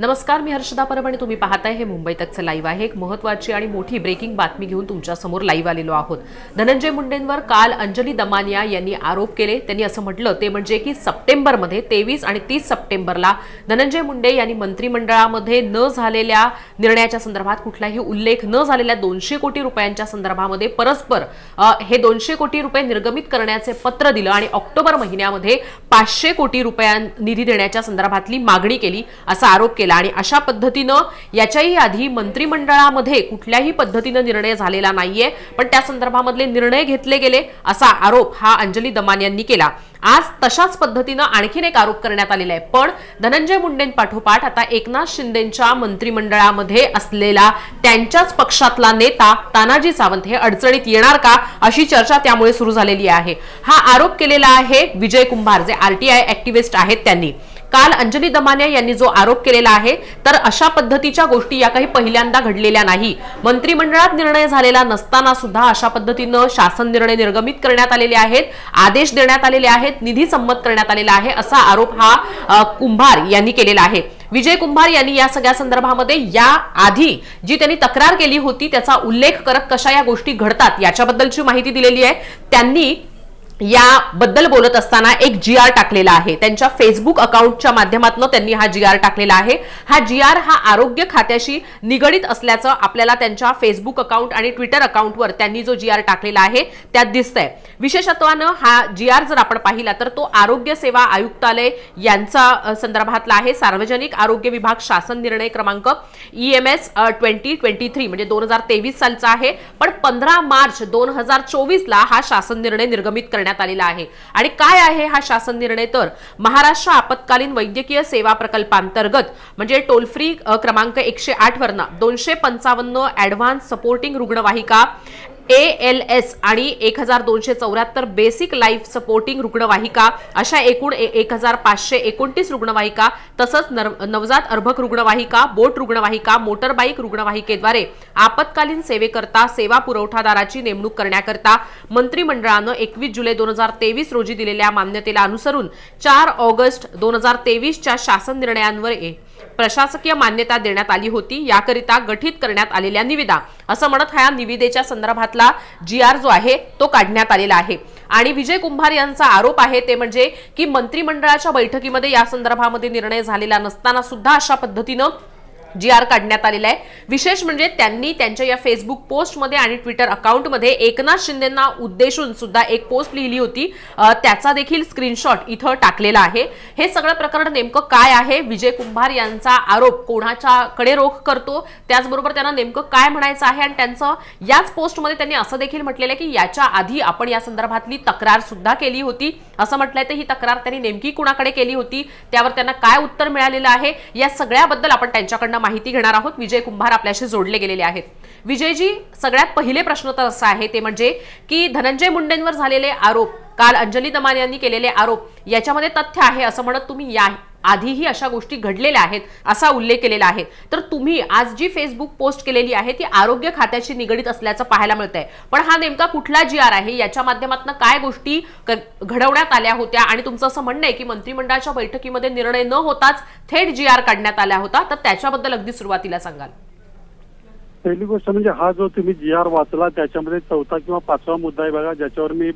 नमस्कार मी हर्षदा परब आणि तुम्ही पाहताय हे मुंबई तकचं लाईव्ह आहे. एक महत्वाची आणि मोठी ब्रेकिंग बातमी घेऊन तुमच्यासमोर लाईव्ह आलेलो आहोत. धनंजय मुंडेंवर काल अंजली दमानिया यांनी आरोप केले. त्यांनी असं म्हटलं ते म्हणजे की सप्टेंबरमध्ये तेवीस आणि तीस सप्टेंबरला धनंजय मुंडे यांनी मंत्रिमंडळामध्ये न झालेल्या निर्णयाच्या संदर्भात कुठलाही उल्लेख न झालेल्या दोनशे कोटी रुपयांच्या संदर्भामध्ये परस्पर हे दोनशे कोटी रुपये निर्गमित करण्याचे पत्र दिलं आणि ऑक्टोबर महिन्यामध्ये पाचशे कोटी रुपयां निधी देण्याच्या संदर्भातली मागणी केली असा आरोप केला. आणि अशा पद्धतीनं याच्याही आधी मंत्रिमंडळामध्ये कुठल्याही पद्धतीनं निर्णय झालेला नाहीये. पण त्या संदर्भामधले निर्णय घेतले गेले असा आरोप हा अंजली दमान यांनी केला. आज तशाच पद्धतीनं आणखीन एक आरोप करण्यात आलेला आहे. पण धनंजय मुंडेंपाठोपाठ आता एकनाथ शिंदेच्या मंत्रिमंडळामध्ये असलेला त्यांच्याच पक्षातला नेता तानाजी सावंत हे अडचणीत येणार का अशी चर्चा त्यामुळे सुरू झालेली आहे. हा आरोप केलेला आहे विजय कुंभार जे आरटीआय ऍक्टिव्हिस्ट आहेत त्यांनी. काल अंजली दमानिया यांनी जो आरोप केलेला आहे तर अशा पद्धतीच्या गोष्टी या काही पहिल्यांदा घडलेल्या नाही. मंत्रिमंडळात निर्णय झालेला नसताना सुद्धा अशा पद्धतीनं शासन निर्णय निर्गमित करण्यात आलेले आहेत आदेश देण्यात आलेले आहेत निधी संमत करण्यात आलेला आहे असा आरोप हा कुंभार यांनी केलेला आहे. विजय कुंभार यांनी या सगळ्या संदर्भामध्ये या आधी जी त्यांनी तक्रार केली होती त्याचा उल्लेख करत कशा या गोष्टी घडतात याच्याबद्दलची माहिती दिलेली आहे. त्यांनी याबद्दल बोलत असताना एक जी आर टाकलेला आहे. त्यांच्या फेसबुक अकाउंटच्या माध्यमातून त्यांनी हा जी आर टाकलेला आहे. हा जी आर हा आरोग्य खात्याशी निगडीत असल्याचं आपल्याला त्यांच्या फेसबुक अकाउंट आणि ट्विटर अकाउंटवर त्यांनी जो जी आर टाकलेला आहे त्यात दिसतंय. विशेषत्वानं हा जी आर जर आपण पाहिला तर तो आरोग्य सेवा आयुक्तालय यांचा संदर्भातला आहे. सार्वजनिक आरोग्य विभाग शासन निर्णय क्रमांक E M S twenty twenty three म्हणजे दोन हजार तेवीस सालचा आहे. पण पंधरा मार्च दोन हजार चोवीसला हा शासन निर्णय निर्गमित करण्यात आलेला आहे. आणि काय आहे हा शासन निर्णय तर? महाराष्ट्र आपत्कालीन वैद्यकीय सेवा प्रकल्पांतर्गत म्हणजे टोल फ्री क्रमांक एकशे आठ वरनं दोनशे पंचावन्न ऍडव्हान्स सपोर्टिंग रुग्णवाहिका ए एल एस आणि एक हजार दोनशे चौऱ्याहत्तर बेसिक लाईफ सपोर्टिंग रुग्णवाहिका अशा एकूण एक हजार पाचशे एकोणतीस रुग्णवाहिका तसंच नर- नवजात अर्भक रुग्णवाहिका बोट रुग्णवाहिका मोटरबाईक रुग्णवाहिकेद्वारे आपत्कालीन सेवेकरता सेवा पुरवठादाराची नेमणूक करण्याकरता मंत्रिमंडळानं एकवीस जुलै दोन हजार तेवीस रोजी दिलेल्या मान्यतेला अनुसरून चार ऑगस्ट दोन हजार तेवीसच्या शासन निर्णयांवर ए- प्रशासकीय मान्यता देण्यात आली होती. याकरिता गठीत करण्यात आलेल्या निविदा. असं म्हणत ह्या निविदेच्या संदर्भातला जी आर जो आहे तो काढण्यात आलेला आहे. आणि विजय कुंभार यांचा आरोप आहे ते म्हणजे की मंत्रिमंडळाच्या बैठकीमध्ये या संदर्भामध्ये निर्णय झालेला नसताना सुद्धा अशा पद्धतीनं जी आर काढण्यात आलेला आहे. विशेष म्हणजे त्यांनी त्यांच्या या फेसबुक पोस्टमध्ये आणि ट्विटर अकाउंटमध्ये एकनाथ शिंदेना उद्देशून सुद्धा एक पोस्ट लिहिली होती. त्याचा देखील स्क्रीनशॉट इथं टाकलेला आहे. हे सगळं प्रकरण नेमकं काय आहे? विजय कुंभार यांचा आरोप कोणाच्याकडे रोख करतो? त्याचबरोबर त्यांना नेमकं काय म्हणायचं आहे? आणि त्यांचं याच पोस्टमध्ये त्यांनी असं देखील म्हटलेलं आहे की याच्या आधी आपण या संदर्भातली तक्रार सुद्धा केली होती. असं म्हटलंय तर ही तक्रार त्यांनी नेमकी कुणाकडे केली होती? त्यावर त्यांना काय उत्तर मिळालेलं आहे? या सगळ्याबद्दल आपण त्यांच्याकडनं माहिती घेणार आहोत. विजय कुंभार आपल्याशी जोडले गेलेले आहेत. विजयजी सगळ्यात पहिले प्रश्न तर असा आहे ते म्हणजे की धनंजय मुंडेंवर झालेले आरोप काल अंजली दमान यांनी केलेले आरोप याच्यामध्ये तथ्य आहे असं म्हणत तुम्ही या आधीही अशा गोष्टी घडलेल्या आहेत असा उल्लेख केलेला आहे. तर तुम्ही आज जी फेसबुक पोस्ट केलेली आहे ती आरोग्य खात्याशी निगडीत असल्याचं पाहायला मिळतंय. पण हा नेमका कुठला जी आर आहे? याच्या माध्यमातून काय गोष्टी घडवण्यात आल्या होत्या? आणि तुमचं असं म्हणणं आहे की मंत्रिमंडळाच्या बैठकीमध्ये निर्णय न होताच थेट जी आर काढण्यात आला होता तर त्याच्याबद्दल अगदी सुरुवातीला सांगाल. पहिली गोष्ट म्हणजे हा जो तुम्ही जी आर वाचला त्याच्यामध्ये चौथा किंवा पाचवा मुद्दा आहे बघा ज्याच्यावर मी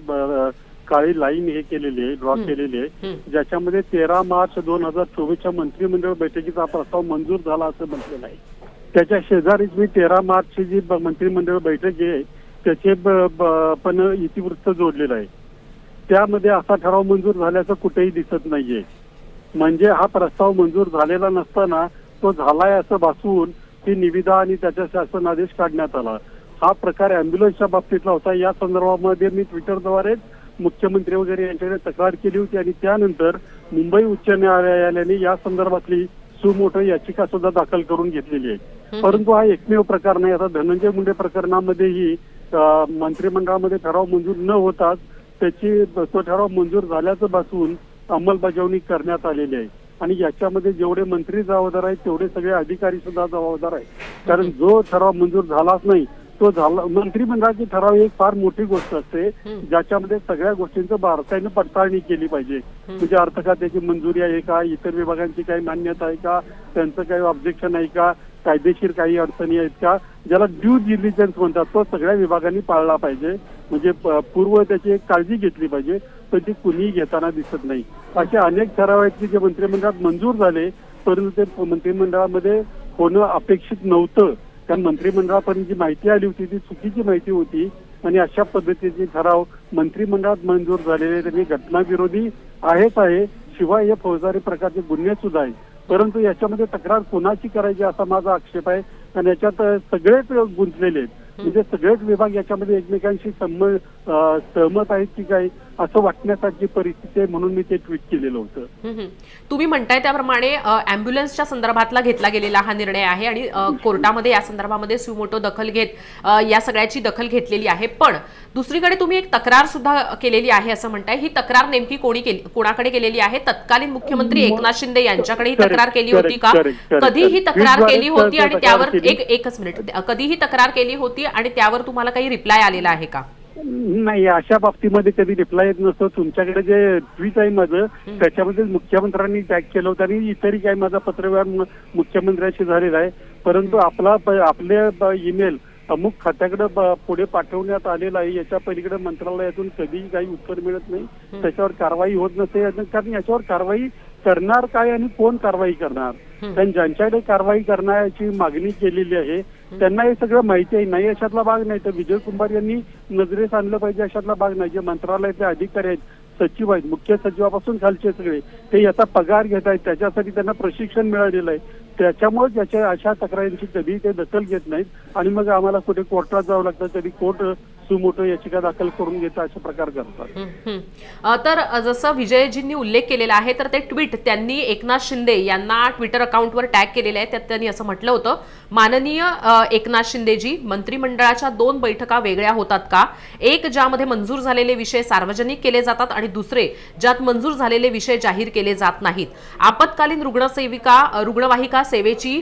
काळी लाईन हे केलेली आहे ड्रॉ केलेली आहे. ज्याच्यामध्ये तेरा मार्च दोन हजार चोवीसच्या मंत्रिमंडळ बैठकीचा प्रस्ताव मंजूर झाला असं म्हटलेलं आहे. त्याच्या शेजारीच मी तेरा मार्चची जी मंत्रिमंडळ बैठक आहे त्याचे पण इतिवृत्त जोडलेलं आहे. त्यामध्ये असा ठराव मंजूर झाल्याचं कुठेही दिसत नाहीये. म्हणजे हा प्रस्ताव मंजूर झालेला नसताना तो झालाय असं भासवून ती निविदा आणि त्याचा शासन आदेश काढण्यात आला. हा प्रकार अँब्युलन्सच्या बाबतीतला होता. या संदर्भामध्ये मी ट्विटरद्वारे मुख्यमंत्री वगैरे यांच्याकडे तक्रार केली होती आणि त्यानंतर मुंबई उच्च न्यायालयाने या संदर्भातली सुमोटो याचिका सुद्धा दाखल करून घेतलेली आहे. परंतु हा एकमेव प्रकार नाही. आता धनंजय मुंडे प्रकरणामध्येही मंत्रिमंडळामध्ये ठराव मंजूर न होताच त्याची तो ठराव मंजूर झाल्याचं भासवून अंमलबजावणी करण्यात आलेली आहे. आणि याच्यामध्ये जेवढे मंत्री जबाबदार आहेत तेवढे सगळे अधिकारी सुद्धा जबाबदार आहेत. कारण जो ठराव मंजूर झालाच नाही तो झाला. मंत्रिमंडळाचे ठराव एक फार मोठी गोष्ट असते. ज्याच्यामध्ये सगळ्या गोष्टींचं बारकाईनं पडताळणी केली पाहिजे. म्हणजे अर्थ खात्याची मंजुरी आहे का इतर विभागांची काही मान्यता आहे का त्यांचं काही ऑब्जेक्शन आहे का कायदेशीर काही अडचणी आहेत का ज्याला ड्यू डिलिजन्स म्हणतात तो सगळ्या विभागांनी पाळला पाहिजे. म्हणजे पूर्व त्याची एक काळजी घेतली पाहिजे पण ती कुणीही घेताना दिसत नाही. असे अनेक ठराव आहेत की जे मंत्रिमंडळात मंजूर झाले परंतु ते मंत्रिमंडळामध्ये होणं अपेक्षित नव्हतं. कारण मंत्रिमंडळापर्यंत जी माहिती आली होती ती चुकीची माहिती होती. आणि अशा पद्धतीचे ठराव मंत्रिमंडळात मंजूर झालेले त्यांनी घटनाविरोधी आहेच आहे. शिवाय हे फौजदारी प्रकारचे गुन्हे सुद्धा आहेत. परंतु याच्यामध्ये तक्रार कोणाची करायची असा माझा आक्षेप आहे. आणि याच्यात सगळेच गुंतलेले आहेत. म्हणजे सगळेच विभाग याच्यामध्ये एकमेकांशी सहमत आहेत की काय? असं वाटण्यासारखी परिस्थिती आहे म्हणून मी ते ट्विट केलेलं होतं. तुम्ही म्हणताय त्याप्रमाणे अँब्युलन्सच्या संदर्भातला घेतला गेलेला हा निर्णय आहे आणि कोर्टामध्ये या संदर्भामध्ये सुमोटो दखल घेत या सगळ्याची दखल घेतलेली आहे पण दुसरीकडे तुम्ही एक तक्रार सुद्धा केलेली आहे असं म्हणताय ही तक्रार नेमकी कोणी केली कोणाकडे केलेली आहे तत्कालीन मुख्यमंत्री एकनाथ शिंदे यांच्याकडे ही तक्रार केली होती का कधी ही. तक्रार केली होती आणि त्यावर. एक एकच मिनिट कधी ही तक्रार केली होती आणि त्यावर तुम्हाला काही रिप्लाय आलेला आहे का नाही अशा बाबतीमध्ये कधी रिप्लाय येत नसतो. तुमच्याकडे जे ट्विट आहे माझं त्याच्यामध्ये मुख्यमंत्र्यांनी टॅग केलं होतं आणि इतरही काही माझा पत्रव्यवहार मुख्यमंत्र्यांशी झालेला आहे. परंतु आपला आपले ईमेल अमुक खात्याकडे पुढे पाठवण्यात आलेला आहे. याच्या पलीकडे मंत्रालयातून कधीही काही उत्तर मिळत नाही. त्याच्यावर कारवाई होत नसते कारण याच्यावर कारवाई करणार काय आणि कोण कारवाई करणार? कारण ज्यांच्याकडे कारवाई करण्याची मागणी केलेली आहे त्यांना हे सगळं माहिती आहे. नाही अशातला भाग नाही तर विजय कुमार यांनी नजरेस आणलं पाहिजे अशातला भाग नाही. जे मंत्रालयाचे अधिकारी आहेत सचिव आहेत मुख्य सचिवापासून खालचे सगळे ते याचा पगार घेत आहेत. त्याच्यासाठी त्यांना प्रशिक्षण मिळालेलं आहे. त्याच्यामुळे ज्याच्या अशा तक्रारींची कधी ते दखल घेत नाहीत. आणि मग आम्हाला कुठे कोर्टात जावं लागतं कधी कोर्ट सुमोटो याचिका दाखल करून घेतं अशा प्रकार करतात. तर जसं विजयजींनी उल्लेख केलेला आहे तर ते ट्विट त्यांनी एकनाथ शिंदे यांना ट्विटर अकाउंटवर टॅग केलेले आहे. त्यात त्यांनी असं म्हटलं होतं माननीय एकनाथ शिंदेजी मंत्रिमंडळाच्या दोन बैठका वेगळ्या होतात का? एक ज्यामध्ये मंजूर झालेले विषय सार्वजनिक केले जातात आणि दुसरे ज्यात मंजूर झालेले विषय जाहीर केले जात नाहीत. आपत्कालीन रुग्णसेविका रुग्णवाहिका रुग्णवाहिका सेवेची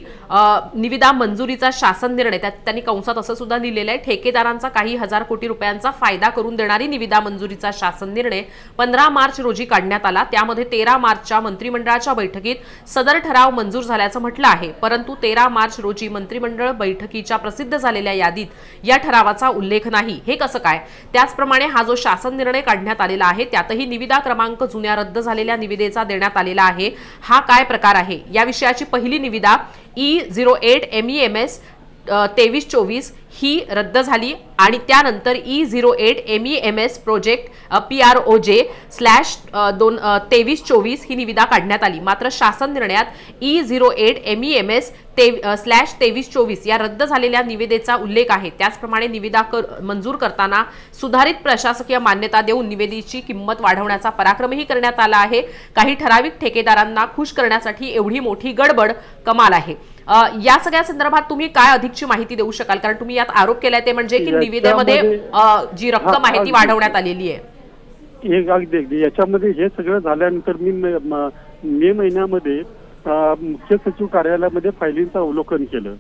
निविदा मंजुरीचा शासन निर्णय. त्यात त्यांनी कंसात असं सुद्धा लिहिलेलं आहे ठेकेदारांचा काही हजार कोटी रुपयांचा फायदा करून देणारी निविदा मंजुरीचा शासन निर्णय पंधरा मार्च रोजी काढण्यात आला. त्यामध्ये तेरा मार्चच्या मंत्रिमंडळाच्या बैठकीत सदर ठराव मंजूर झाल्याचं म्हटलं आहे. परंतु तेरा मार्च रोजी मंत्रिमंडळ बैठकीच्या प्रसिद्ध झालेल्या यादीत या ठरावाचा उल्लेख नाही. हे कसं काय? त्याचप्रमाणे हा जो शासन निर्णय काढण्यात आलेला आहे त्यातही निविदा क्रमांक जुन्या रद्द झालेल्या निविदेचा देण्यात आलेला आहे. हा काय प्रकार आहे? या विषयाची पहिली निविदा E zero eight M E M S तेवीस चोवीस ही रद्द झाली आणि त्यानंतर E zero eight M E M S project P R O J slash दोन तेवीस चोवीस ही निविदा काढण्यात आली. मात्र शासन निर्णयात E zero eight M E M S ते स्लॅश तेवीस चोवीस या रद्द झालेल्या निविदेचा उल्लेख आहे. त्याचप्रमाणे निविदा कर मंजूर करताना सुधारित प्रशासकीय मान्यता देऊन निवेदेची किंमत वाढवण्याचा पराक्रमही करण्यात आला आहे. काही ठराविक ठेकेदारांना खुश करण्यासाठी एवढी मोठी गडबड कमाल आहे. या सगळ्या संदर्भात तुम्ही काय अधिकची माहिती देऊ शकाल? कारण तुम्ही यात आरोप केलाय ते म्हणजे की निविदेमध्ये जी रक्कम आहे ती. वाढवण्यात आलेली आहे. एक अगदी अगदी. याच्यामध्ये हे सगळं झाल्यानंतर मी मे महिन्यामध्ये मुख्य सचिव कार्यालयामध्ये फायलींचं अवलोकन केलं.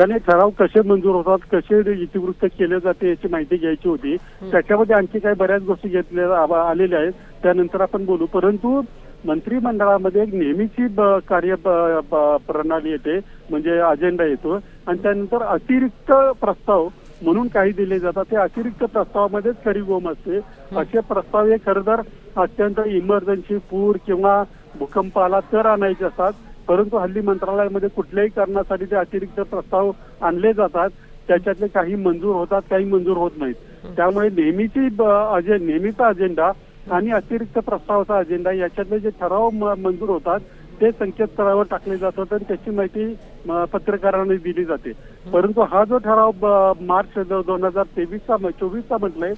हे ठराव कसे मंजूर होतात कसे इतिवृत्त केले जाते याची माहिती घ्यायची होती. त्याच्यामध्ये आणखी काही बऱ्याच गोष्टी घेतल्या आलेल्या आहेत. त्यानंतर आपण बोलू. परंतु मंत्रिमंडळामध्ये एक नेहमीची कार्य प्रणाली येते म्हणजे अजेंडा येतो. आणि त्यानंतर अतिरिक्त प्रस्ताव म्हणून काही दिले जातात. ते अतिरिक्त प्रस्तावामध्येच खरी गोम असते असे प्रस्ताव हे खरं तर अत्यंत इमर्जन्सी पूर किंवा भूकंप आला तर आणायचे असतात. परंतु हल्ली मंत्रालयामध्ये कुठल्याही कारणासाठी ते अतिरिक्त प्रस्ताव आणले जातात. त्याच्यातले काही मंजूर होतात काही मंजूर होत नाहीत. त्यामुळे नेहमीची अजे नेहमीचा अजेंडा आणि अतिरिक्त प्रस्तावाचा अजेंडा याच्यातले जे ठराव मंजूर होतात ते संकेतस्थळावर टाकले जातात आणि त्याची माहिती पत्रकारांना दिली जाते. परंतु हा जो ठराव मार्च दोन हजार तेवीसचा चोवीसचा म्हटलंय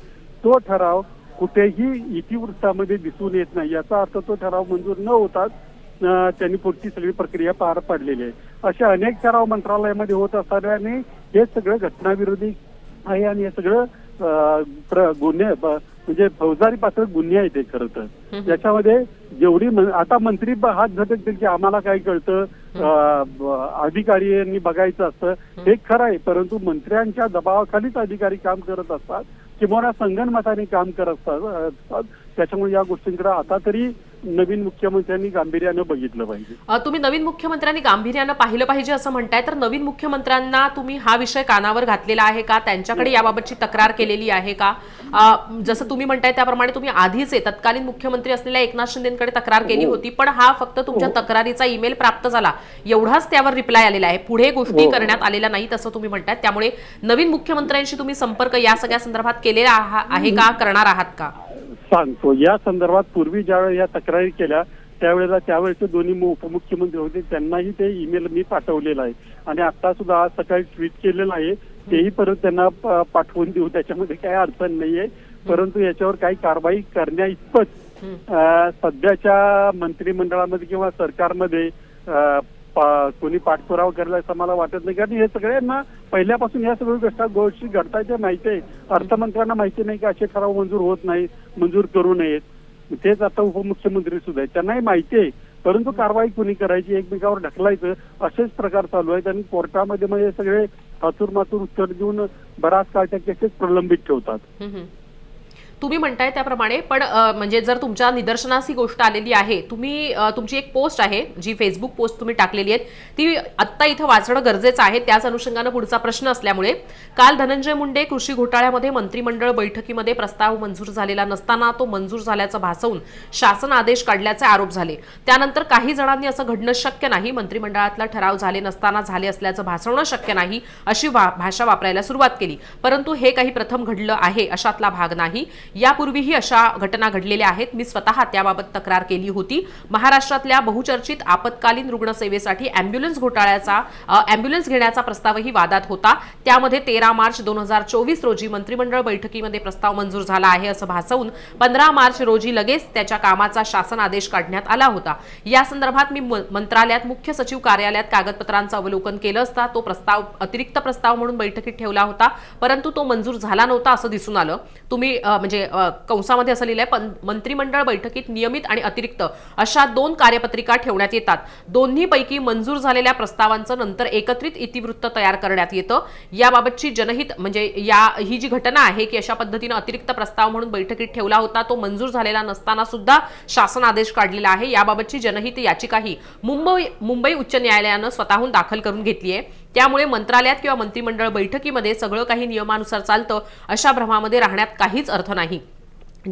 तो ठराव कुठेही इतिवृत्तामध्ये दिसून येत नाही. याचा अर्थ तो ठराव मंजूर न होताच त्यांनी पुढची सगळी प्रक्रिया पार पाडलेली आहे. असे अनेक ठराव मंत्रालयामध्ये होत असताना हे सगळं घटनाविरोधी आहे आणि हे सगळं गुन्हे म्हणजे फौजदारी पातळ गुन्हे आहेत ते खरं तर. त्याच्यामध्ये जेवढी आता मंत्री हात झटकतील की आम्हाला काय कळतं अं, ब- अधिकाऱ्यांनी बघायचं असतं हे खरं आहे परंतु मंत्र्यांच्या दबावाखालीच अधिकारी काम करत असतात किंवा संगणमताने काम करत असतात असतात. त्याच्यामुळे या गोष्टींकडे आता तरी नवीन मुख्यमंत्र्यांनी गांभीर्यानं बघितलं पाहिजे. तुम्ही नवीन मुख्यमंत्र्यांनी गांभीर्यानं पाहिलं पाहिजे असं म्हणताय. तर नवीन मुख्यमंत्र्यांना तुम्ही हा विषय कानावर घातलेला आहे का? त्यांच्याकडे याबाबतची तक्रार केलेली आहे का? जसं तुम्ही म्हणताय त्याप्रमाणे तुम्ही आधीच तत्कालीन मुख्यमंत्री असलेल्या एकनाथ शिंदेकडे तक्रार केली हो. होती पण हा फक्त तुमच्या तक्रारीचा ईमेल प्राप्त झाला. एवढाच त्यावर रिप्लाय आलेला आहे. पुढे गोष्टी हो. करण्यात आलेल्या नाही तसं तुम्ही म्हणताय. त्यामुळे नवीन मुख्यमंत्र्यांशी तुम्ही संपर्क या सगळ्या संदर्भात केलेला आहे का? करणार आहात का? सांगतो. या संदर्भात पूर्वी ज्यावेळेस या तक्रारी केल्या त्यावेळेला त्यावेळेचे दोन्ही उपमुख्यमंत्री होते. त्यांनाही ते ईमेल मी पाठवलेलं आहे. आणि आता सुद्धा आज सकाळी ट्विट केलेलं आहे. तेही परत त्यांना पाठवून देऊ. त्याच्यामध्ये काही अडचण नाहीये. परंतु याच्यावर काही कारवाई करण्या इतपत सध्याच्या मंत्रिमंडळामध्ये किंवा सरकारमध्ये कोणी पाठपुरावा करेल असं मला वाटत नाही. कारण हे सगळ्यांना पहिल्यापासून या सगळ्या गोष्टी गोष्टी घडतायत त्या माहिती आहे. अर्थमंत्र्यांना माहिती नाही की असे ठराव मंजूर होत नाही मंजूर करू नयेत. तेच आता उपमुख्यमंत्री सुद्धा आहेत. त्यांनाही माहिती आहे. परंतु कारवाई कुणी करायची एकमेकावर ढकलायचं असेच प्रकार चालू आहेत आणि कोर्टामध्ये म्हणजे सगळे थातूर मातूर उत्तर देऊन बराच काळ त्या केसेस प्रलंबित ठेवतात. तुम्ही म्हणताय त्याप्रमाणे पण म्हणजे जर तुमच्या निदर्शनास ही गोष्ट आलेली आहे तुम्ही तुमची एक पोस्ट आहे जी फेसबुक पोस्ट तुम्ही टाकलेली आहे ती आत्ता इथं वाचणं गरजेचं आहे त्याच अनुषंगानं पुढचा प्रश्न असल्यामुळे काल धनंजय मुंडे कृषी घोटाळ्यामध्ये मंत्रिमंडळ बैठकीमध्ये प्रस्ताव मंजूर झालेला नसताना तो मंजूर झाल्याचं भासवून शासन आदेश काढल्याचे आरोप झाले. त्यानंतर काही जणांनी असं घडणं शक्य नाही मंत्रिमंडळातला ठराव झाले नसताना झाले असल्याचं भासवणं शक्य नाही अशी वा- भाषा वापरायला सुरुवात केली. परंतु हे काही प्रथम घडलं आहे अशातला भाग नाही. यापूर्वीही अशा घटना घडलेल्या आहेत. मी स्वतः त्याबाबत तक्रार केली होती. महाराष्ट्रातल्या बहुचर्चित आपत्कालीन रुग्णसेवेसाठी अँब्युलन्स घोटाळ्याचा अँब्युलन्स घेण्याचा प्रस्तावही वादात होता. त्यामध्ये तेरा मार्च दोन हजार चोवीस रोजी मंत्रिमंडळ बैठकीमध्ये प्रस्ताव मंजूर झाला आहे असं भासवून पंधरा मार्च रोजी लगेच त्याच्या कामाचा शासन आदेश काढण्यात आला होता. या संदर्भात मी म- मंत्रालयात मुख्य सचिव कार्यालयात कागदपत्रांचं अवलोकन केलं असता तो प्रस्ताव अतिरिक्त प्रस्ताव म्हणून बैठकीत ठेवला होता. परंतु तो मंजूर झाला नव्हता असं दिसून आलं. तुम्ही म्हणजे म्हणजे कंसामध्ये असं लिहिलंय पण मंत्रिमंडळ बैठकीत नियमित आणि अतिरिक्त अशा दोन कार्यपत्रिका ठेवण्यात येतात. दोन्ही पैकी मंजूर झालेल्या प्रस्तावांचं नंतर एकत्रित इतिवृत्त तयार करण्यात येतं. याबाबतची जनहित म्हणजे या ही जी घटना आहे की अशा पद्धतीनं अतिरिक्त प्रस्ताव म्हणून बैठकीत ठेवला होता तो मंजूर झालेला नसताना सुद्धा शासन आदेश काढलेला आहे. याबाबतची जनहित याचिकाही मुंबई मुंबई उच्च न्यायालयानं स्वतःहून दाखल करून घेतली आहे. त्यामुळे मंत्रालयात किंवा मंत्रिमंडळ बैठकीमध्ये सगळं काही नियमानुसार चालतं अशा भ्रमामध्ये राहण्यात काहीच अर्थ नाही.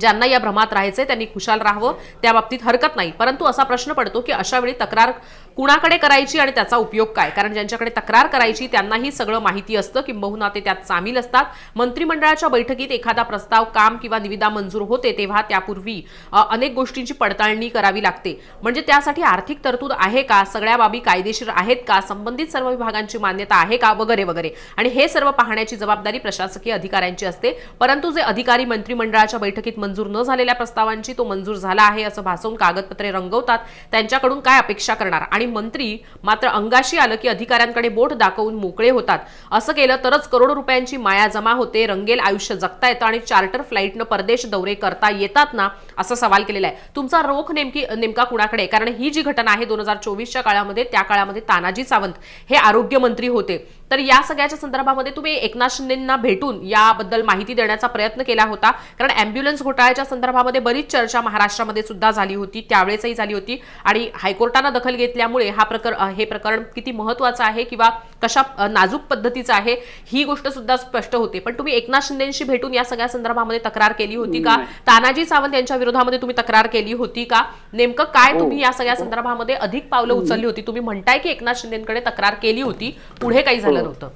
ज्यांना या भ्रमात राहायचंय त्यांनी खुशाल राहावं त्या बाबतीत हरकत नाही. परंतु असा प्रश्न पडतो की अशा वेळी तक्रार कुणाकडे करायची आणि त्याचा उपयोग काय? कारण ज्यांच्याकडे तक्रार करायची त्यांनाही सगळं माहिती असतं. किंबहुना ते त्यात सामील असतात. मंत्रिमंडळाच्या बैठकीत एखादा प्रस्ताव काम किंवा निविदा मंजूर होते तेव्हा त्यापूर्वी अनेक गोष्टींची पडताळणी करावी लागते. म्हणजे त्यासाठी आर्थिक तरतूद आहे का? सगळ्या बाबी कायदेशीर आहेत का? संबंधित सर्व विभागांची मान्यता आहे का? वगैरे वगैरे. आणि हे सर्व पाहण्याची जबाबदारी प्रशासकीय अधिकाऱ्यांची असते. परंतु जे अधिकारी मंत्रिमंडळाच्या बैठकीत मंजूर न झालेल्या प्रस्तावांची तो मंजूर झाला आहे असं भासवून कागदपत्रे रंगवतात. त्यांच्याकडून काय अपेक्षा करणार? आणि मंत्री मात्र अंगाशी आलं की अधिकाऱ्यांकडे बोट दाखवून मोकळे होतात. असं केलं तरच करोडो रुपयांची माया जमा होते रंगेल आयुष्य जगता येतं आणि चार्टर फ्लाईटनं परदेश दौरे करता येतात ना असा सवाल केलेला आहे. तुमचा रोख नेमकी नेमका कुणाकडे कारण ही जी घटना आहे दोन हजार चोवीसच्या काळामध्ये त्या काळामध्ये तानाजी सावंत हे आरोग्यमंत्री होते. तर या सगळ्याच्या संदर्भामध्ये तुम्ही एकनाथ शिंदेंना भेटून याबद्दल माहिती देण्याचा प्रयत्न केला होता. कारण अँब्युलन्स घोटाळ्याच्या संदर्भामध्ये बरीच चर्चा महाराष्ट्रामध्ये सुद्धा झाली होती त्यावेळेसही झाली होती आणि हायकोर्टानं दखल घेतल्यामुळे हा प्रकर हे प्रकरण किती महत्वाचं आहे किंवा कशा नाजूक पद्धतीचं आहे ही गोष्ट सुद्धा स्पष्ट होते. पण तुम्ही एकनाथ शिंदेशी भेटून या सगळ्या संदर्भामध्ये तक्रार केली होती का. तानाजी सावंत यांच्या विरोधामध्ये तुम्ही तक्रार केली होती का? नेमकं काय हो. तुम्ही या सगळ्या संदर्भामध्ये अधिक पावलं उचलली होती? तुम्ही म्हणताय की एकनाथ शिंदेकडे तक्रार केली होती पुढे काही झालं हो. नव्हतं.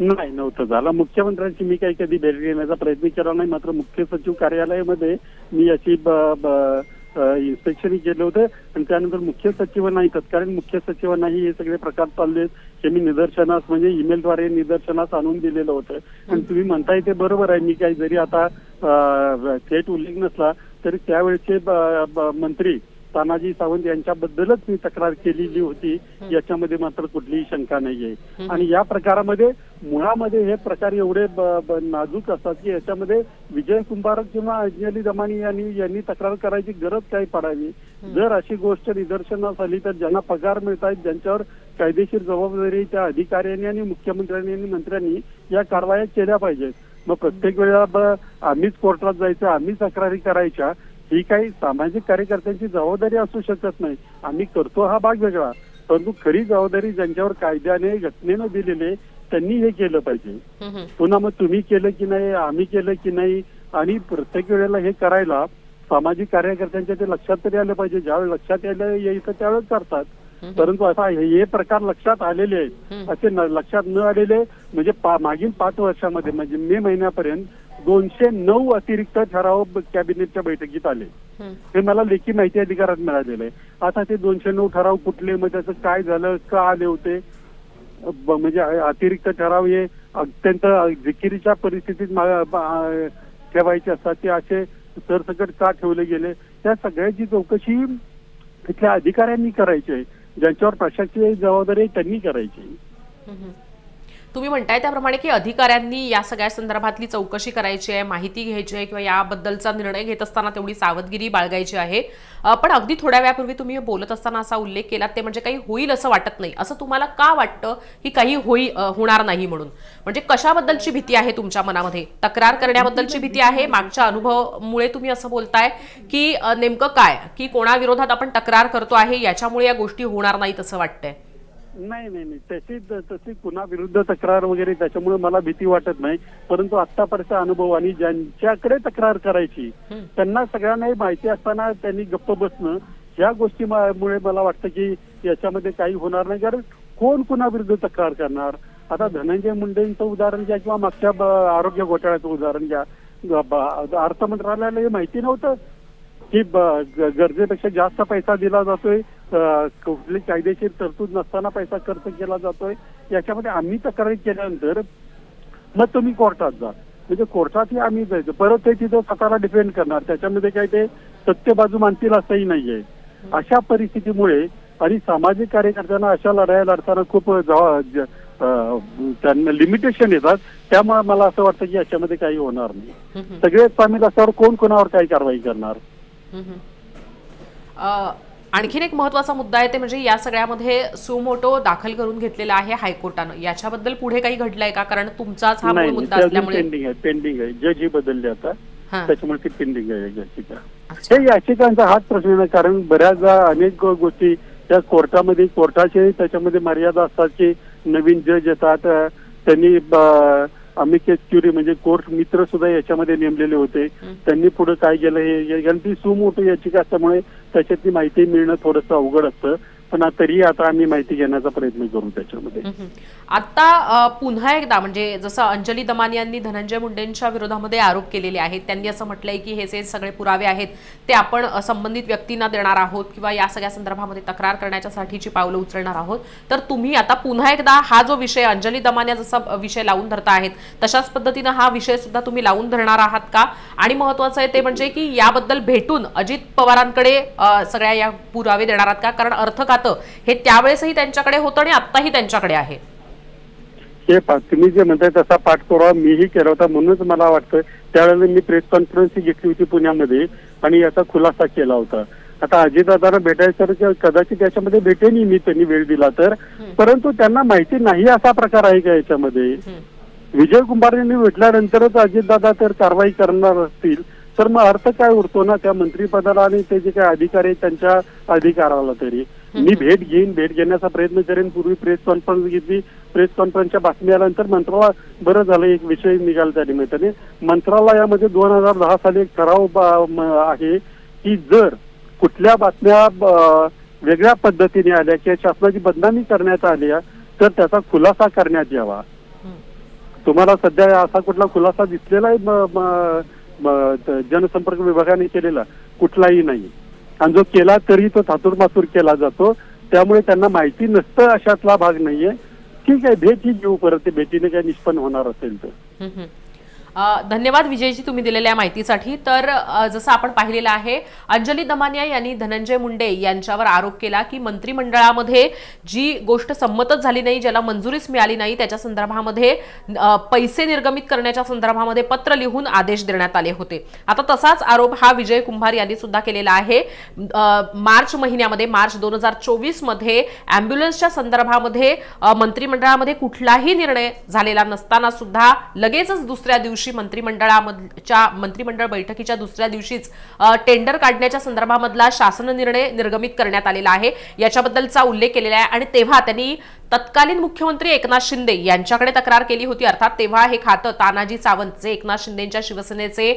नाही नव्हतं झालं. मुख्यमंत्र्यांची मी काही कधी भेट घेण्याचा प्रयत्न केला नाही. मात्र मुख्य सचिव कार्यालयामध्ये मी याची इन्स्पेक्शन केलं होतं. आणि त्यानंतर मुख्य सचिवांनाही तत्कालीन मुख्य सचिवांनाही हे सगळे प्रकार चालले हे मी निदर्शनास म्हणजे ईमेलद्वारे निदर्शनास आणून दिलेलं होतं. आणि तुम्ही म्हणताय ते बरोबर आहे. मी काही जरी आता थेट उल्लेख नसला तरी त्यावेळेचे मंत्री तानाजी सावंत यांच्याबद्दलच मी तक्रार केलेली होती. याच्यामध्ये मात्र कुठलीही शंका नाहीये. आणि या प्रकारामध्ये मुळामध्ये हे प्रकार एवढे नाजूक असतात की याच्यामध्ये विजय कुंभार किंवा अंजली दमानी यांनी यांनी तक्रार करायची गरज काय पडावी? जर अशी गोष्ट निदर्शनास आली तर ज्यांना पगार मिळत आहेत ज्यांच्यावर कायदेशीर जबाबदारी त्या अधिकाऱ्यांनी आणि मुख्यमंत्र्यांनी आणि मंत्र्यांनी या कारवाया केल्या पाहिजेत. मग प्रत्येक वेळेला आम्हीच कोर्टात जायचं आम्हीच तक्रारी करायच्या. ही काही सामाजिक कार्यकर्त्यांची जबाबदारी असू शकत नाही. आम्ही करतो हा भाग वेगळा. परंतु खरी जबाबदारी ज्यांच्यावर कायद्याने घटनेनं दिलेले त्यांनी हे केलं पाहिजे. पुन्हा मग तुम्ही केलं की नाही आम्ही केलं की नाही आणि प्रत्येक वेळेला हे करायला सामाजिक कार्यकर्त्यांच्या ते लक्षात तरी आलं पाहिजे. ज्यावेळी लक्षात यायला येतं त्यावेळेस करतात. परंतु असा हे प्रकार लक्षात आलेले आहेत. असे लक्षात न आलेले म्हणजे मागील पाच वर्षामध्ये म्हणजे मे महिन्यापर्यंत दोनशे नऊ अतिरिक्त ठराव कॅबिनेटच्या बैठकीत आले. हे. मला लेखी माहिती अधिकारात मिळालेलं. आहे आता ते दोनशे नऊ ठराव कुठले मग त्याचं काय झालं का आले होते? म्हणजे अतिरिक्त ठराव हे अत्यंत जिकिरीच्या परिस्थितीत ठेवायचे असतात. ते असे सरसकट का ठेवले गेले? त्या सगळ्याची चौकशी तिथल्या अधिकाऱ्यांनी करायची आहे. ज्यांच्यावर प्रशासकीय जबाबदारी त्यांनी करायची. तुम्ही म्हणताय त्याप्रमाणे की अधिकाऱ्यांनी या सगळ्या संदर्भातली चौकशी करायची आहे माहिती घ्यायची आहे किंवा याबद्दलचा निर्णय घेत असताना तेवढी सावधगिरी बाळगायची आहे. पण अगदी थोड्या वेळापूर्वी तुम्ही बोलत असताना असा उल्लेख केला ते म्हणजे काही होईल असं वाटत नाही. असं तुम्हाला का वाटतं की काही होई होणार नाही म्हणून? म्हणजे कशाबद्दलची भीती आहे तुमच्या मनामध्ये? तक्रार करण्याबद्दलची भीती आहे? मागच्या अनुभवामुळे तुम्ही असं बोलताय की नेमकं काय? की कोणाविरोधात आपण तक्रार करतो आहे? याच्यामुळे या गोष्टी होणार नाहीत असं वाटतंय. नाही नाही नाही. तशी तशी पुन्हा विरुद्ध तक्रार वगैरे त्याच्यामुळे मला भीती वाटत नाही. परंतु आतापर्यंत अनुभव आणि ज्यांच्याकडे तक्रार करायची. त्यांना सगळ्यांना हे माहिती असताना त्यांनी गप्प बसणं या गोष्टीमुळे मला वाटतं की याच्यामध्ये काही होणार नाही. कारण कोण कुणाविरुद्ध तक्रार करणार? आता धनंजय मुंडेंचं उदाहरण घ्या किंवा मागच्या आरोग्य घोटाळ्याचं उदाहरण घ्या. अर्थ मंत्रालयाला हे माहिती नव्हतं की गरजेपेक्षा जास्त पैसा दिला जातोय. कुठली कायदेशीर तरतूद नसताना पैसा खर्च केला जातोय. याच्यामध्ये आम्ही तक्रारी केल्यानंतर मग तुम्ही कोर्टात जा. म्हणजे कोर्टातही आम्ही जायचं. परत ते तिथं स्वतःला डिपेंड करणार. त्याच्यामध्ये काही ते सत्य बाजू मानतील असंही नाहीये. अशा परिस्थितीमुळे आणि सामाजिक कार्यकर्त्यांना अशा लढाया लढताना खूप त्यांना लिमिटेशन येतात. त्यामुळे मला असं वाटतं की याच्यामध्ये काही होणार नाही. सगळेच सामील असल्यावर कोण कोणावर काही कारवाई करणार? आणखीन एक महत्त्वाचा मुद्दा आहे ते म्हणजे या सगळ्यामध्ये सुमोटो दाखल करून घेतलेला आहे हायकोर्टानं. याच्याबद्दल पुढे काही घडलंय का? कारण तुमचाच हा मूळ मुद्दा असल्यामुळे पेंडिंग आहे पेंडिंग आहे. जज ही बदलले आता. त्याच्यामुळे ती पेंडिंग आहे याचिका. हे याचिकांचा हाच प्रश्न आहे कारण बऱ्याचदा अनेक गोष्टी त्या कोर्टामध्ये कोर्टाचे त्याच्यामध्ये मर्यादा असतात की नवीन जज येतात त्यांनी अमिकेस क्युरी म्हणजे कोर्ट मित्र सुद्धा याच्यामध्ये नेमलेले होते. त्यांनी पुढे काय केलं हे ती सुमोठो याचिका असल्यामुळे त्याच्यातली माहिती मिळणं थोडंसं अवघड असतं पण तरी आता आम्ही माहिती घेण्याचा प्रयत्न करू त्याच्यामध्ये. आता पुन्हा एकदा म्हणजे जसं अंजली दमानी यांनी धनंजय मुंडेंच्या विरोधामध्ये आरोप केलेले आहेत त्यांनी असं म्हटलंय की हे जे सगळे पुरावे आहेत ते आपण संबंधित व्यक्तींना देणार आहोत किंवा या सगळ्या संदर्भामध्ये तक्रार करण्याच्यासाठीची पावलं उचलणार आहोत. तर तुम्ही आता पुन्हा एकदा हा जो विषय अंजली दमान्या जसा विषय लावून धरता आहेत तशाच पद्धतीनं हा विषय सुद्धा तुम्ही लावून धरणार आहात का? आणि महत्वाचं आहे ते म्हणजे की याबद्दल भेटून अजित पवारांकडे सगळ्या या पुरावे देणार आहात का? कारण अर्थ खातं हे त्यावेळेसही त्यांच्याकडे होतं आणि आत्ताही त्यांच्याकडे आहे. हे तुम्ही जे म्हणताय तसा पाठपुरावा मीही केला होता म्हणूनच मला वाटतं त्यावेळेला मी प्रेस कॉन्फरन्स घेतली होती पुण्यामध्ये आणि याचा खुलासा केला होता. आता अजितदादांना भेटायचं तर कदाचित याच्यामध्ये भेटेनी मी त्यांनी वेळ दिला तर. परंतु त्यांना माहिती नाही असा प्रकार आहे का याच्यामध्ये. विजय कुंभार यांनी भेटल्यानंतरच अजितदादा तर कारवाई करणार असतील. तर मग अर्थ काय उरतो ना त्या मंत्रिपदाला आणि ते जे काही अधिकारी आहेत त्यांच्या अधिकाराला तरी? मी भेट घेईन भेट घेण्याचा प्रयत्न करेन. पूर्वी प्रेस कॉन्फरन्स घेतली. प्रेस कॉन्फरन्सच्या बातमी आल्यानंतर मंत्रालय बरं झालं एक विषय निघाला त्या निमित्ताने. मंत्रालयामध्ये दोन हजार दहा साली एक ठराव आहे की जर कुठल्या बातम्या वेगळ्या पद्धतीने आल्या किंवा शासनाची बदनामी करण्यात आली तर त्याचा खुलासा करण्यात यावा. तुम्हाला सध्या असा कुठला खुलासा दिसलेला आहे? जनसंपर्क विभागाने केलेला. कुठलाही नाही. आणि जो केला तरी तो थातूरमातूर केला जातो. त्यामुळे त्यांना माहिती नसतं अशातला भाग नाहीये. ठीक आहे भेट ही घेऊ परत. भेटीने काय निष्पन्न होणार असेल तर. धन्यवाद विजयजी तुम्ही दिलेल्या माहितीसाठी. तर जसं आपण पाहिलेलं आहे अंजली दमानिया यांनी धनंजय मुंडे यांच्यावर आरोप केला की मंत्रिमंडळामध्ये जी गोष्ट संमतच झाली नाही ज्याला मंजुरीच मिळाली नाही त्याच्या संदर्भामध्ये पैसे निर्गमित करण्याच्या संदर्भामध्ये पत्र लिहून आदेश देण्यात आले होते. आता तसाच आरोप हा विजय कुंभार यांनी सुद्धा केलेला आहे. मार्च महिन्यामध्ये मार्च दोन हजार चोवीसमध्ये अँब्युलन्सच्या संदर्भामध्ये मंत्रिमंडळामध्ये कुठलाही निर्णय झालेला नसताना सुद्धा लगेचच दुसऱ्या दिवशी मंत्रिमंडळामधच्या मंत्रिमंडळ बैठकीच्या दुसऱ्या दिवशीच टेंडर काढण्याच्या संदर्भामधला शासन निर्णय निर्गमित करण्यात आलेला आहे. याच्याबद्दलचा उल्लेख केलेला आहे आणि तेव्हा त्यांनी तत्कालीन मुख्यमंत्री एकनाथ शिंदे यांच्याकडे तक्रार केली होती. अर्थात तेव्हा हे खातं तानाजी सावंत जे एकनाथ शिंदेच्या शिवसेनेचे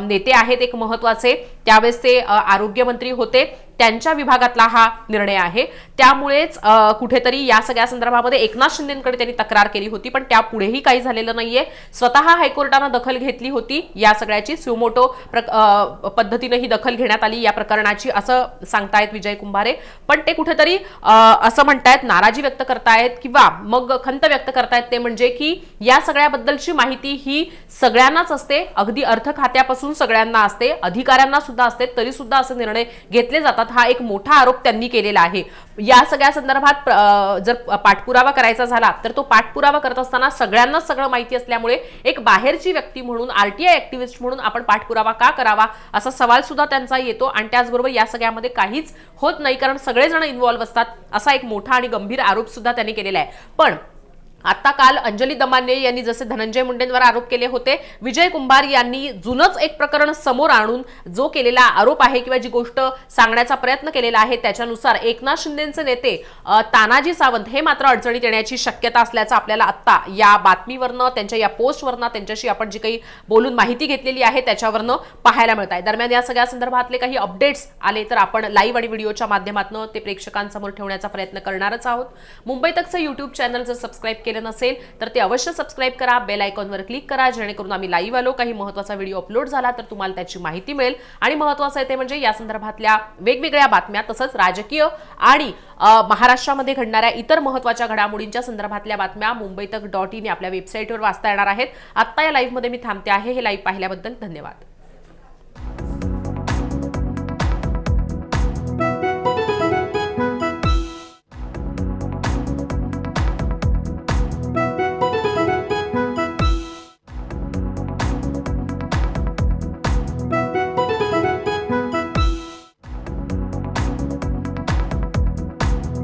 नेते आहेत एक महत्त्वाचे त्यावेळेस ते आरोग्यमंत्री होते. त्यांच्या विभागातला हा निर्णय आहे. त्यामुळेच कुठेतरी या सगळ्या संदर्भामध्ये एकनाथ शिंदेकडे त्यांनी तक्रार केली होती पण त्यापुढेही काही झालेलं नाहीये. स्वतः हायकोर्टानं दखल घेतली होती. या सगळ्याची सुमोटो प्रक- पद्धतीनं ही दखल घेण्यात आली या प्रकरणाची असं सांगतायत विजय कुंभारे. पण ते कुठेतरी असं म्हणतायत नाराज व्यक्त करतायत किंवा मग खंत व्यक्त करतायत ते म्हणजे की या सगळ्याबद्दलची माहिती ही सगळ्यांनाच असते अगदी अर्थ खात्यापासून सगळ्यांना असते अधिकाऱ्यांना सुद्धा असते तरी सुद्धा असे निर्णय घेतले जातात. हा एक मोठा आरोप त्यांनी केलेला आहे. या सगळ्या संदर्भात जर पाठपुरावा करायचा झाला तर तो पाठपुरावा करत असताना सगळ्यांनाच सगळं माहिती असल्यामुळे एक बाहेरची व्यक्ती म्हणून आरटीआय ऍक्टिव्हिस्ट म्हणून आपण पाठपुरावा का करावा असा सवाल सुद्धा त्यांचा येतो आणि त्याचबरोबर या सगळ्यामध्ये काहीच होत नाही कारण सगळेजण इन्व्हॉल्व्ह असतात असा एक मोठा आणि गंभीर आरोप सुद्धा त्यांनी केलेला आहे. पण आता काल अंजली दमाने यांनी जसे धनंजय मुंडेंवर आरोप केले होते विजय कुंभार यांनी जुनंच एक प्रकरण समोर आणून जो केलेला आरोप आहे किंवा जी गोष्ट सांगण्याचा प्रयत्न केलेला आहे त्याच्यानुसार एकनाथ शिंदेचे नेते तानाजी सावंत हे मात्र अडचणीत येण्याची शक्यता असल्याचं आपल्याला आत्ता या बातमीवरनं त्यांच्या या पोस्टवरनं त्यांच्याशी आपण जी काही बोलून माहिती घेतलेली आहे त्याच्यावरनं पाहायला मिळत आहे दरम्यान या सगळ्या संदर्भातले काही अपडेट्स आले तर आपण लाईव्ह आणि व्हिडिओच्या माध्यमातून ते प्रेक्षकांसमोर ठेवण्याचा प्रयत्न करणारच आहोत. मुंबई तकचं युट्यूब चॅनल जर सबस्क्राईब केलं नसेल तर ते अवश्य सबस्क्राईब करा बेल आयकॉनवर क्लिक करा जेणेकरून आम्ही लाईव्ह आलो काही महत्त्वाचा व्हिडिओ अपलोड झाला तर तुम्हाला त्याची माहिती मिळेल. आणि महत्त्वाचं आहे ते म्हणजे या संदर्भातल्या वेगवेगळ्या बातम्या तसंच राजकीय आणि महाराष्ट्रामध्ये घडणाऱ्या इतर महत्त्वाच्या घडामोडींच्या संदर्भातल्या बातम्या मुंबई तक डॉट इन आपल्या वेबसाईटवर वाचता येणार आहेत. आत्ता या लाईव्हमध्ये मी थांबते आहे. हे लाईव्ह पाहिल्याबद्दल धन्यवाद.